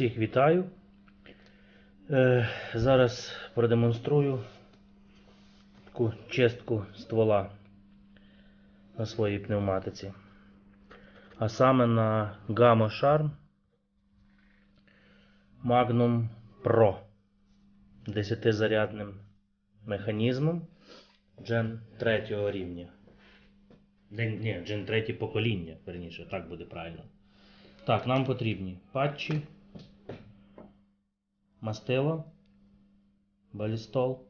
Всіх вітаю. Е, зараз продемонструю таку чистку ствола на своїй пневматиці. А саме на Gamma Charm Magnum Pro 10-зарядним механізмом Gen 3 рівня. Ні, Gen 3 покоління, верніше, так буде правильно. Так, нам потрібні патчі, мастило, балістол.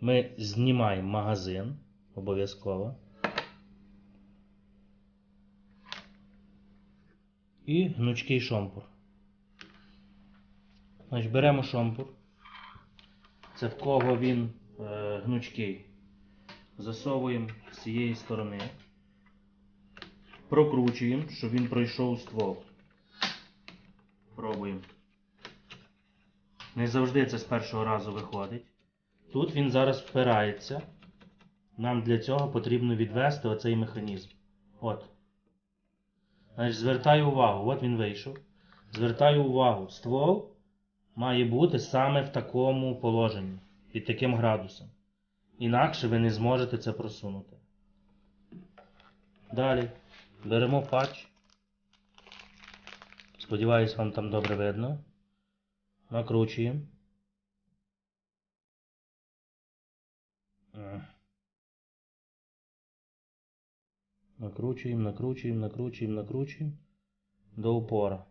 Ми знімаємо магазин обов'язково. І гнучкий шомпур. Значить, беремо шомпур. Це в кого він е, гнучкий. Засовуємо з цієї сторони. Прокручуємо, щоб він пройшов ствол. Пробуємо. Не завжди це з першого разу виходить. Тут він зараз впирається. Нам для цього потрібно відвести оцей механізм. От. Значить, звертаю увагу, от він вийшов. Звертаю увагу, ствол має бути саме в такому положенні, під таким градусом. Інакше ви не зможете це просунути. Далі беремо патч. Сподіваюсь, вам там добре видно. Накручуємо. Е. Накручуємо, накручуємо, накручуємо, накручуємо до упора.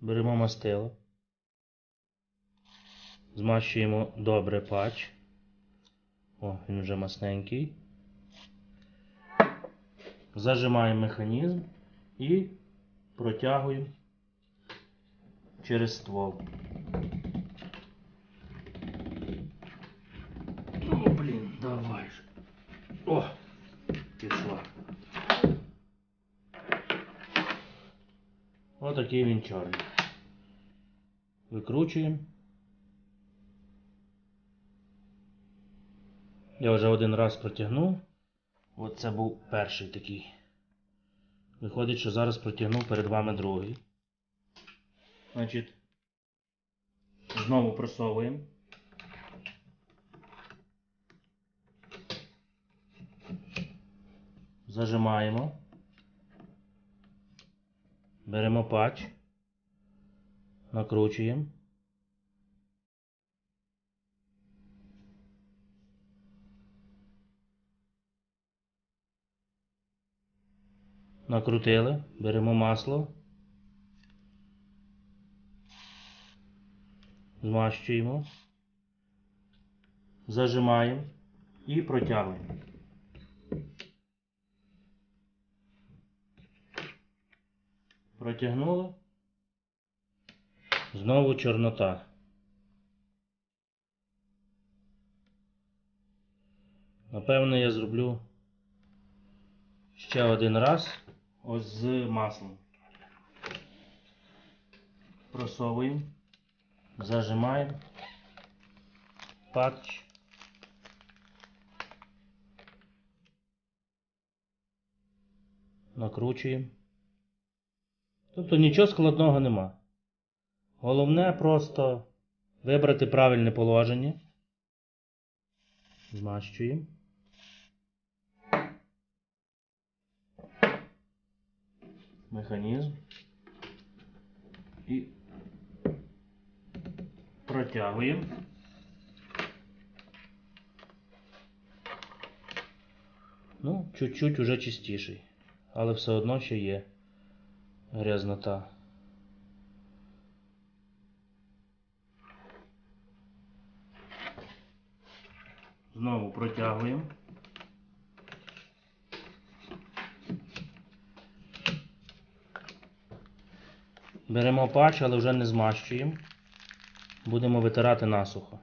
Беремо мастило. Змащуємо добре патч. О, він вже масненький. Зажимаємо механізм і протягуємо через ствол. О, блін, давай же. О, пішла. Отакий він чорний. Викручуємо. Я вже один раз протягнув. От це був перший такий. Виходить, що зараз протягнув перед вами другий. Значить, знову просовуємо. Зажимаємо. Беремо патч. Накручуємо. Накрутили, беремо масло, змащуємо, зажимаємо і протягуємо. Протягнули. Знову чорнота. Напевно, я зроблю ще один раз ось з маслом. Просовуємо, зажимаємо, патч. Накручуємо. Тобто нічого складного нема. Головне просто вибрати правильне положення. Змащуємо. механізм і протягуємо. Ну, чуть-чуть уже чистіший, але все одно ще є грязнота. Знову протягуємо. Беремо патч, але вже не змащуємо. Будемо витирати насухо.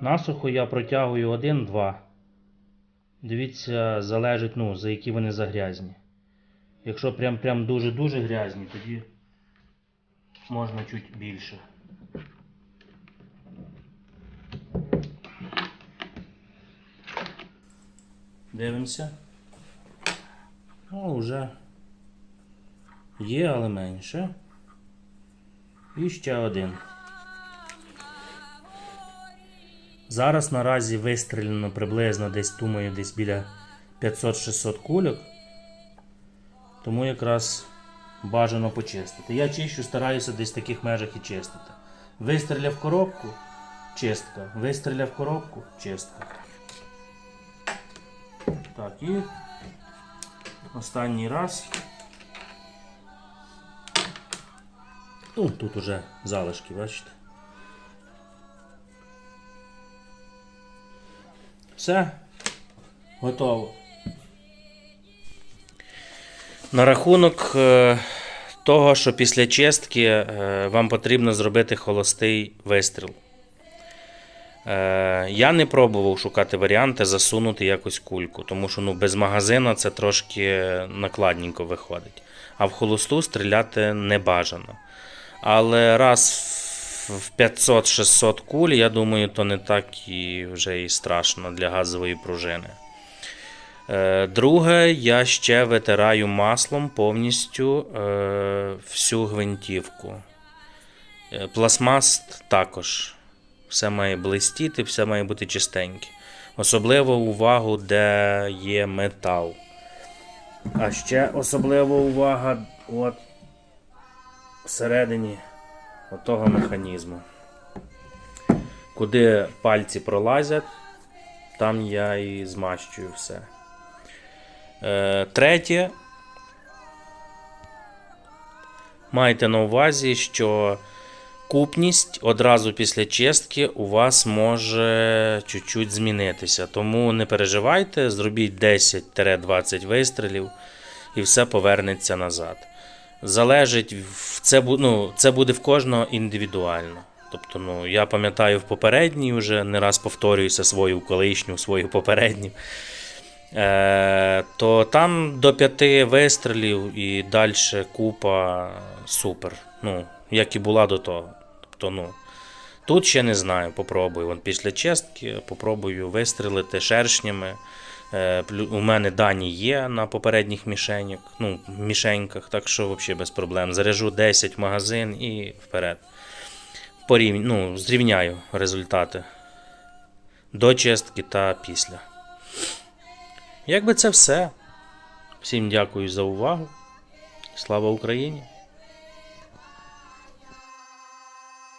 Насухо я протягую 1-2. Дивіться, залежить, ну, за які вони загрязні. Якщо прям прям дуже-дуже грязні, тоді можна чуть більше. Дивимося. Ну, вже Є, але менше. І ще один. Зараз наразі вистріляно приблизно десь, думаю, десь біля 500-600 кульок. Тому якраз бажано почистити. Я чищу, стараюся десь в таких межах і чистити. Вистріляв коробку, чистка. Вистріляв коробку, чистка. Так, і останній раз. Ну, тут уже залишки, бачите. Все. Готово. На рахунок е, того, що після чистки е, вам потрібно зробити холостий вистріл. Е, я не пробував шукати варіанти засунути якось кульку, тому що ну, без магазина це трошки накладненько виходить. А в холосту стріляти не бажано. Але раз в 500-600 куль, я думаю, то не так і вже і страшно для газової пружини. Е, Друге, я ще витираю маслом повністю е, всю гвинтівку. Е, Пластмаст також. Все має блистіти, все має бути чистеньке. Особливо увагу, де є метал. А ще особлива увага от всередині отого механізму. Куди пальці пролазять, там я і змащую все. Е, третє. Майте на увазі, що купність одразу після чистки у вас може чуть-чуть змінитися. Тому не переживайте, зробіть 10-20 вистрілів і все повернеться назад. Залежить, це, ну, це буде в кожного індивідуально. Тобто, ну, я пам'ятаю в попередній вже не раз повторююся свою колишню, свою попередню. Е, то там до п'яти вистрілів і далі купа супер. Ну, як і була до того. Тобто, ну, тут ще не знаю, попробую. Вон після чистки попробую вистрілити шершнями. Е, У мене дані є на попередніх мішенях, ну, мішеньках, так що взагалі без проблем. Заряжу 10 магазин і вперед. Порівню, ну, зрівняю результати до чистки та після. Якби це все. Всім дякую за увагу. Слава Україні!